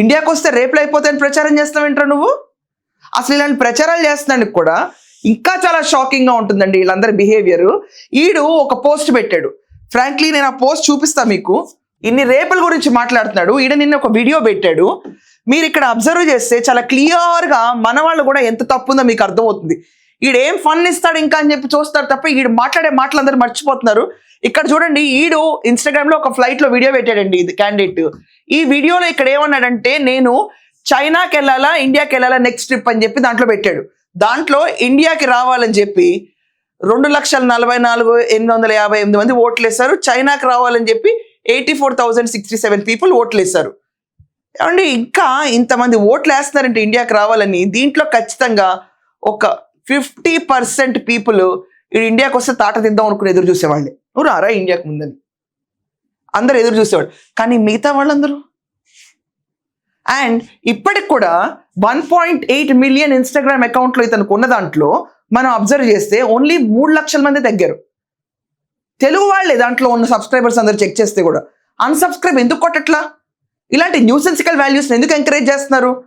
ఇండియాకి వస్తే రేపులు అయిపోతాయని ప్రచారం చేస్తావేంట్రా నువ్వు? అసలు ఇలాంటి ప్రచారాలు చేస్తున్నానికి కూడా ఇంకా చాలా షాకింగ్గా ఉంటుందండి వీళ్ళందరి బిహేవియర్ ఈడు ఒక పోస్ట్ పెట్టాడు. ఫ్రాంక్లీ నేను ఆ పోస్ట్ చూపిస్తా మీకు. ఇన్ని రేపుల గురించి మాట్లాడుతున్నాడు. ఈడ నిన్న ఒక వీడియో పెట్టాడు. మీరు ఇక్కడ అబ్జర్వ్ చేస్తే చాలా క్లియర్గా మన వాళ్ళు కూడా ఎంత తప్పు ఉందో మీకు అర్థమవుతుంది. ఈడు ఏం ఫన్ ఇస్తాడు ఇంకా అని చెప్పి చూస్తారు తప్ప ఈడు మాట్లాడే మాటలు అందరూ మర్చిపోతున్నారు. ఇక్కడ చూడండి ఈడు ఇన్స్టాగ్రామ్లో ఒక ఫ్లైట్లో వీడియో పెట్టాడండి ఇది క్యాండిడేట్ ఈ వీడియోలో ఇక్కడ ఏమన్నాడంటే నేను చైనాకి వెళ్ళాలా ఇండియాకి వెళ్ళాలా నెక్స్ట్ ట్రిప్ అని చెప్పి దాంట్లో పెట్టాడు. దాంట్లో ఇండియాకి రావాలని చెప్పి రెండు లక్షల నలభై నాలుగు ఎనిమిది వందల యాభై ఎనిమిది మంది ఓట్లు వేశారు. చైనాకి రావాలని చెప్పి eighty four thousand sixty seven people ఓట్లు వేశారు. ఏమండి ఇంకా ఇంతమంది ఓట్లు వేస్తున్నారంటే ఇండియాకి రావాలని దీంట్లో ఖచ్చితంగా ఒక ఫిఫ్టీ పర్సెంట్ పీపుల్ ఇండియాకి వస్తే తాట తిందాం అనుకుని ఎదురు చూసేవాళ్ళే. నువ్వు రారా ఇండియాకి ముందని? అందరు ఎదురు చూసేవాడు కానీ మిగతా వాళ్ళందరూ? అండ్ ఇప్పటికి కూడా one point eight million Instagram అకౌంట్లో ఇతనికి ఉన్న దాంట్లో మనం అబ్జర్వ్ చేస్తే ఓన్లీ మూడు లక్షల మంది తగ్గారు. తెలుగు వాళ్ళే దాంట్లో ఉన్న సబ్స్క్రైబర్స్ అందరు చెక్ చేస్తే కూడా. అన్సబ్స్క్రైబ్ ఎందుకు కొట్టట్లా? ఇలాంటి న్యూసెన్సికల్ వాల్యూస్ని ఎందుకు ఎంకరేజ్ చేస్తున్నారు?